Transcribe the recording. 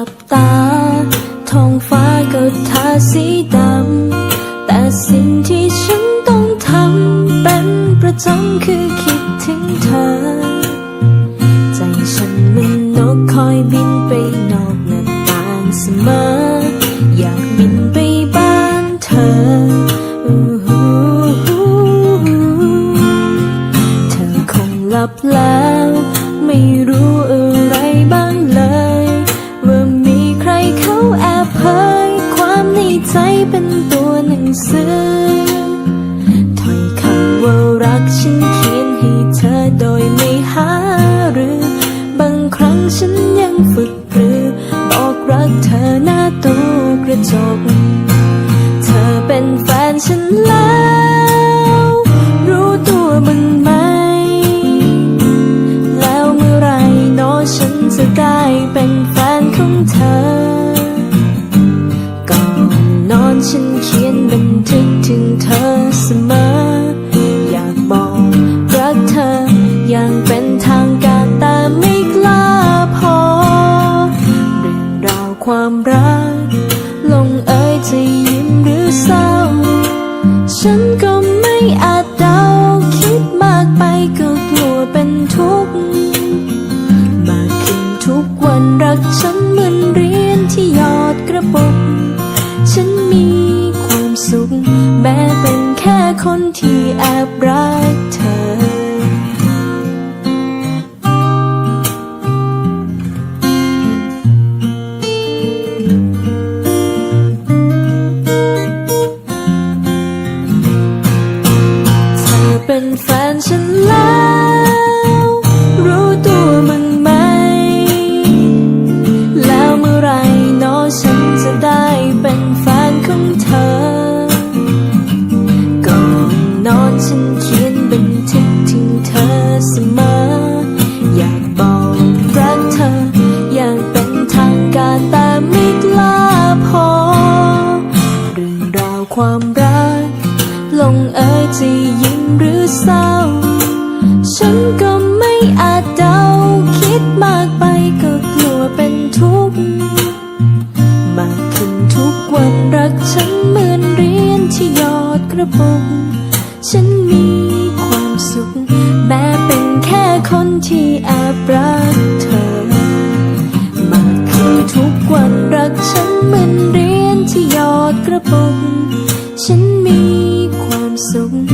ับตาท้องฟ้าก็ทาสีดำ แต่สิ่งที่ฉันต้องทำเป็นประจำคือคิดถึงเธอ ใจฉันเหมันนกคอยบินไปนอกหน้าต่างเสมอ อยากบินไปบ้านเธออู้หูเธอคงหลับแล้ว ไม่รู้อะ ใจเป็นตัวหนังสือถ้อยคำว่ารักฉันเขียนให้เธอโดยไม่หาหรือ บางครั้งฉันยังฝึกปรือบอกรักเธอหน้าตู้กระจก เธอเป็นแฟนฉันแล้ว รู้ตัวบ้งไหม แล้วเมื่อไหรเนอฉันจะได้เป็นแฟนของเธอ ฉันเขียนบันทึกถึงเธอเสมอ อยากบอกรักเธออย่างเป็นทางการแต่ไม่กล้าพอ เรื่องราวความรัก ลงเอยจะ ม้เป็นแค่คนที่แอบรักเธอ เธอเป็นแฟนฉันแล้ว ความรัก ลงเอยจะยิ้มหรือเศร้า ฉันก็ไม่อาจเดา คิดมากไปก็กลัวเป็นทุกข์มากขึ้นทุกวันรักฉันเหมือนเรียนที่ยอดกระปุกฉันมีความสุข แม้เป็นแค่คนที่แอบรักเธอ มากขึ้นทุกวันรักฉันเหมือนเรียนที่ยอดกระปุก ฉันมีความสุข